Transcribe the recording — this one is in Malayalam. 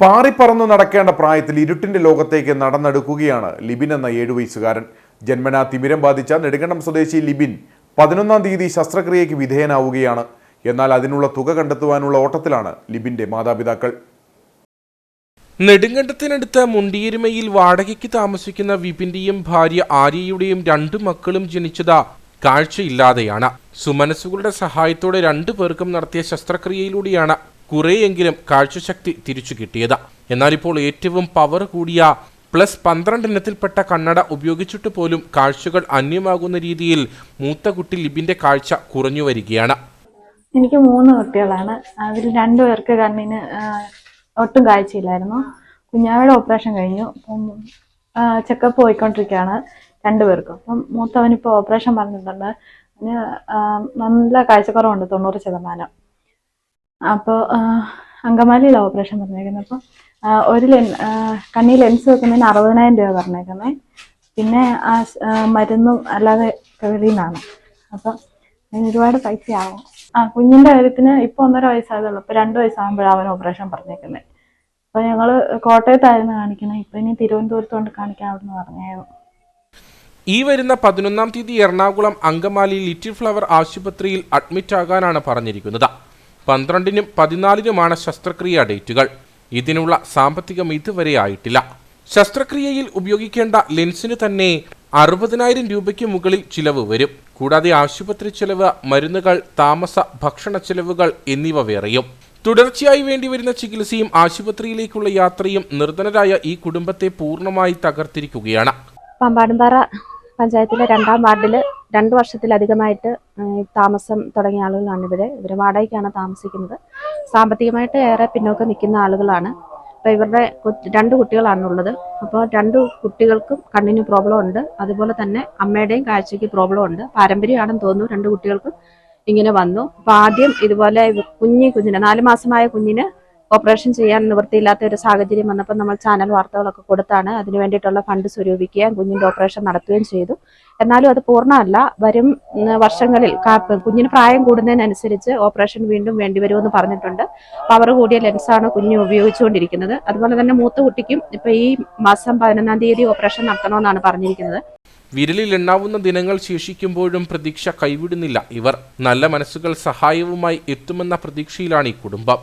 പാറിപ്പറന്നു നടക്കേണ്ട പ്രായത്തിൽ ഇരുട്ടിന്റെ ലോകത്തേക്ക് നടന്നെടുക്കുകയാണ് ലിബിൻ എന്ന ഏഴു വയസ്സുകാരൻ. ജന്മനാ തിമിരം ബാധിച്ച നെടുങ്കണ്ടം സ്വദേശി ലിബിൻ പതിനൊന്നാം തീയതി ശസ്ത്രക്രിയയ്ക്ക് വിധേയനാവുകയാണ്. എന്നാൽ അതിനുള്ള തുക കണ്ടെത്തുവാനുള്ള ഓട്ടത്തിലാണ് ലിബിന്റെ മാതാപിതാക്കൾ. നെടുങ്കണ്ടത്തിനടുത്ത മുണ്ടിയരുമയിൽ വാടകയ്ക്ക് താമസിക്കുന്ന വിപിന്റെയും ഭാര്യ ആര്യയുടെയും രണ്ടു മക്കളും ജനിച്ചത് കാഴ്ചയില്ലാതെയാണ്. സുമനസുകളുടെ സഹായത്തോടെ രണ്ടു പേർക്കും നടത്തിയ ശസ്ത്രക്രിയയിലൂടെയാണ്. കുറേയെങ്കിലും കാഴ്ചശക്തി തിരിച്ചു കിട്ടിയത്. എന്നാൽ ഇപ്പോൾ ഏറ്റവും പവർ കൂടിയ പ്ലസ് പന്ത്രണ്ട് ഇനത്തിൽപ്പെട്ട കണ്ണട ഉപയോഗിച്ചിട്ട് പോലും കാഴ്ചകൾ അന്യമാകുന്ന രീതിയിൽ മൂത്ത കുട്ടി ലിബിന്റെ കാഴ്ച കുറഞ്ഞു വരികയാണ്. എനിക്ക് മൂന്ന് കുട്ടികളാണ്. അതിൽ രണ്ടുപേർക്ക് കണ്ണിന് ഒട്ടും കാഴ്ചയില്ലായിരുന്നു. കുഞ്ഞാവയുടെ ഓപ്പറേഷൻ കഴിഞ്ഞു. അപ്പം ചെക്കപ്പ് പോയിക്കൊണ്ടിരിക്കുകയാണ് രണ്ടുപേർക്കും അപ്പം മൂത്തവനിപ്പോൾ ഓപ്പറേഷൻ പറഞ്ഞിട്ടുണ്ട്. അതിന് നല്ല കാഴ്ചക്കുറവുണ്ട് തൊണ്ണൂറ് ശതമാനം. അപ്പോൾ അങ്കമാലിയിലാണ് ഓപ്പറേഷൻ പറഞ്ഞേക്കുന്നത് അപ്പൊ ഒരു ലെൻ കണ്ണി ലെൻസ് വെക്കുന്നതിന് അറുപതിനായിരം രൂപ പറഞ്ഞേക്കുന്നത് പിന്നെ ആ മരുന്നും അല്ലാതെ വെളിയിൽ നിന്നാണ് അപ്പം അതിന് ഒരുപാട് പൈസയാവും. ആ കുഞ്ഞിന്റെ കാര്യത്തിന് ഇപ്പൊ ഒന്നര വയസ്സായതുള്ളൂ ഇപ്പൊ രണ്ടു വയസ്സാകുമ്പോഴാണ് അവൻ ഓപ്പറേഷൻ പറഞ്ഞേക്കുന്നത് അപ്പൊ ഞങ്ങൾ കോട്ടയത്തായിരുന്നു കാണിക്കുന്നത് ഇപ്പൊ ഇനി തിരുവനന്തപുരത്ത് കൊണ്ട് കാണിക്കാമെന്ന് പറഞ്ഞു ഈ വരുന്ന പതിനൊന്നാം തീയതി എറണാകുളം അങ്കമാലി ലിറ്റിൽ ഫ്ലവർ ആശുപത്രിയിൽ അഡ്മിറ്റ് ആകാനാണ് പറഞ്ഞിരിക്കുന്നത്. പന്ത്രണ്ടിനും പതിനാലിനുമാണ് ശസ്ത്രക്രിയ ഡേറ്റുകൾ. ഇതിനുള്ള സാമ്പത്തികം ഇതുവരെ ആയിട്ടില്ല. ശസ്ത്രക്രിയയിൽ ഉപയോഗിക്കേണ്ട ലെൻസിന് തന്നെ അറുപതിനായിരം രൂപയ്ക്ക് മുകളിൽ ചിലവ് വരും. കൂടാതെ ആശുപത്രി ചെലവ് മരുന്നുകൾ താമസ ഭക്ഷണ ചെലവുകൾ എന്നിവ വേറെയും. തുടർച്ചയായി വേണ്ടിവരുന്ന ചികിത്സയും ആശുപത്രിയിലേക്കുള്ള യാത്രയും നിർധനരായ ഈ കുടുംബത്തെ പൂർണമായി തകർത്തിരിക്കുകയാണ്. പമ്പാടുംപാറ പഞ്ചായത്തിലെ രണ്ടാം വാർഡിൽ രണ്ട് വർഷത്തിലധികമായിട്ട് താമസം തുടങ്ങിയ ആളുകളാണ് ഇവർ. ഇവർ വാടകയ്ക്കാണ് താമസിക്കുന്നത്. സാമ്പത്തികമായിട്ട് ഏറെ പിന്നോക്കം നിൽക്കുന്ന ആളുകളാണ്. അപ്പോൾ ഇവരുടെ രണ്ട് കുട്ടികളാണുള്ളത്. അപ്പോൾ രണ്ട് കുട്ടികൾക്കും കണ്ണിന് പ്രോബ്ലം ഉണ്ട് അതുപോലെ തന്നെ അമ്മയുടെയും കാഴ്ചയ്ക്ക് പ്രോബ്ലം ഉണ്ട് പാരമ്പര്യമാണെന്ന് തോന്നുന്നു രണ്ട് കുട്ടികൾക്കും ഇങ്ങനെ വന്നു. അപ്പോൾ ആദ്യം ഇതുപോലെ കുഞ്ഞി കുഞ്ഞിന് നാല് മാസമായ കുഞ്ഞിന് ഓപ്പറേഷൻ ചെയ്യാൻ നിവൃത്തിയില്ലാത്ത ഒരു സാഹചര്യം വന്നപ്പോൾ നമ്മൾ ചാനൽ വാർത്തകളൊക്കെ കൊടുത്താണ്. അതിനു വേണ്ടിയിട്ടുള്ള ഫണ്ട് സ്വരൂപിക്കുകയും കുഞ്ഞിന്റെ ഓപ്പറേഷൻ നടത്തുകയും ചെയ്തു. എന്നാലും അത് പൂർണമല്ല. വരും വർഷങ്ങളിൽ കുഞ്ഞിന് പ്രായം കൂടുന്നതിനനുസരിച്ച് ഓപ്പറേഷൻ വീണ്ടും വേണ്ടിവരുമെന്ന് പറഞ്ഞിട്ടുണ്ട്. പവർ കൂടിയ ലെൻസാണ് കുഞ്ഞ് ഉപയോഗിച്ചുകൊണ്ടിരിക്കുന്നത്. അതുപോലെ തന്നെ മൂത്ത കുട്ടിക്കും ഇപ്പൊ ഈ മാസം പതിനൊന്നാം തീയതി ഓപ്പറേഷൻ നടത്തണമെന്നാണ് പറഞ്ഞിരിക്കുന്നത്. വിരലിൽ എണ്ണാവുന്ന ദിനങ്ങൾ ശേഷിക്കുമ്പോഴും പ്രതീക്ഷ കൈവിടുന്നില്ല. ഇവർ നല്ല മനസ്സുകൾ സഹായവുമായി എത്തുമെന്ന പ്രതീക്ഷയിലാണ് ഈ കുടുംബം.